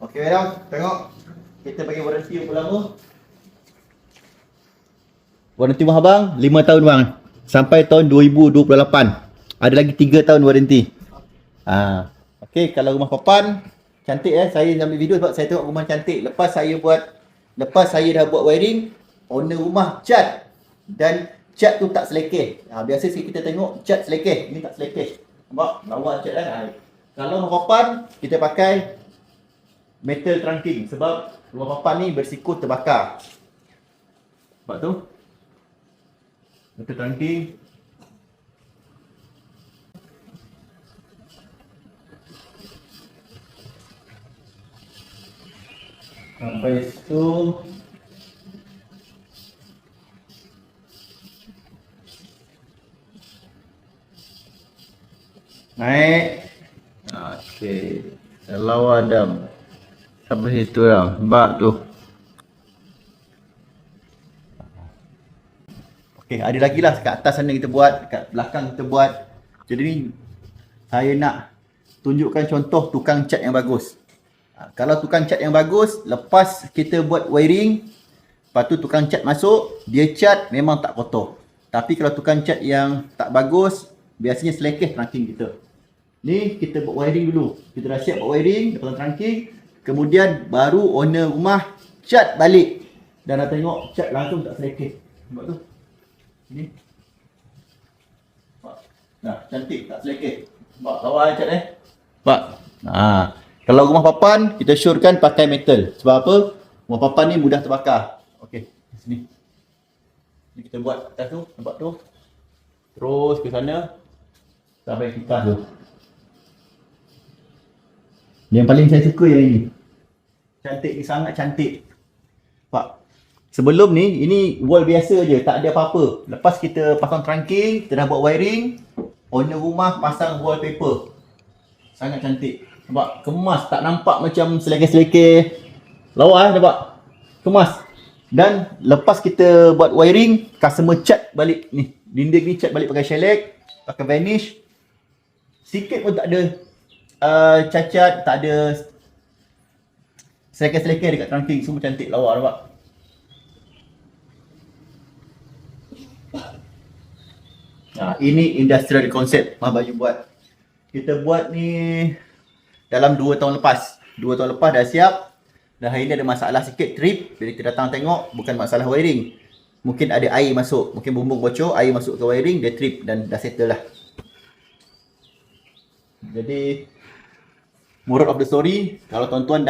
Okey madam, tengok. Kita bagi warranty yang lama. Warranty mahal bang, 5 tahun bang. Sampai tahun 2028. Ada lagi 3 tahun warranty. Ah, okey kalau rumah papan cantik eh. Saya ambil video sebab saya tengok rumah cantik. Lepas saya buat lepas saya dah buat wiring, owner rumah cat dan cat tu tak selekeh. Ha, biasa sih kita tengok cat selekeh, ini tak selekeh. Nampak? Lawa cat kan? Ha. Kalau rumah papan, kita pakai metal trunking. Sebab rumah papan ni bersiko terbakar. Sebab tu metal trunking. Sampai situ. Naik. Okey. Kalau Adam sampai situ lah bak tu okey ada lagi lah kat atas sana kita buat kat belakang kita buat jadi ni saya nak tunjukkan contoh tukang cat yang bagus Ha, kalau tukang cat yang bagus, lepas kita buat wiring, lepas tu tukang cat masuk, dia cat memang tak kotor. Tapi kalau tukang cat yang tak bagus, biasanya selekeh trunking kita. Ni kita buat wiring dulu. Kita dah siap buat wiring, lepas trunking, kemudian baru owner rumah cat balik. Dan dah tengok cat langsung tak selekeh. Nampak tu? Ni. Nah, cantik tak selekeh. Nampak lawa cat eh? Nampak? Ha. Kalau rumah papan, kita syorkan pakai metal. Sebab apa? Rumah papan ni mudah terbakar. Okey, sini. Ni kita buat atas tu, nampak tu. Terus ke sana. Sampai kipas tu. Yang paling saya suka yang ini. Cantik ni sangat cantik. Pak. Sebelum ni, ini wall biasa je, tak ada apa-apa. Lepas kita pasang trunking, kita dah buat wiring, owner rumah pasang wallpaper. Sangat cantik. Nampak? Kemas. Tak nampak macam selekeh-selekeh. Lawa eh, nampak? Kemas. Dan lepas kita buat wiring, customer cat balik ni. Dinding ni cat balik pakai shellac, pakai varnish. Sikit pun tak ada uh, cacat, tak ada selekeh-selekeh dekat trunking. Semua cantik lawa nampak? Nah, ini industrial concept Mah Bayu buat. Kita buat ni dalam 2 tahun lepas. 2 tahun lepas dah siap. Dan hari ni ada masalah sikit trip. Bila kita datang tengok bukan masalah wiring. Mungkin ada air masuk, mungkin bumbung bocor, air masuk ke wiring, dia trip dan dah settle lah. Jadi moral of the story, kalau tuan-tuan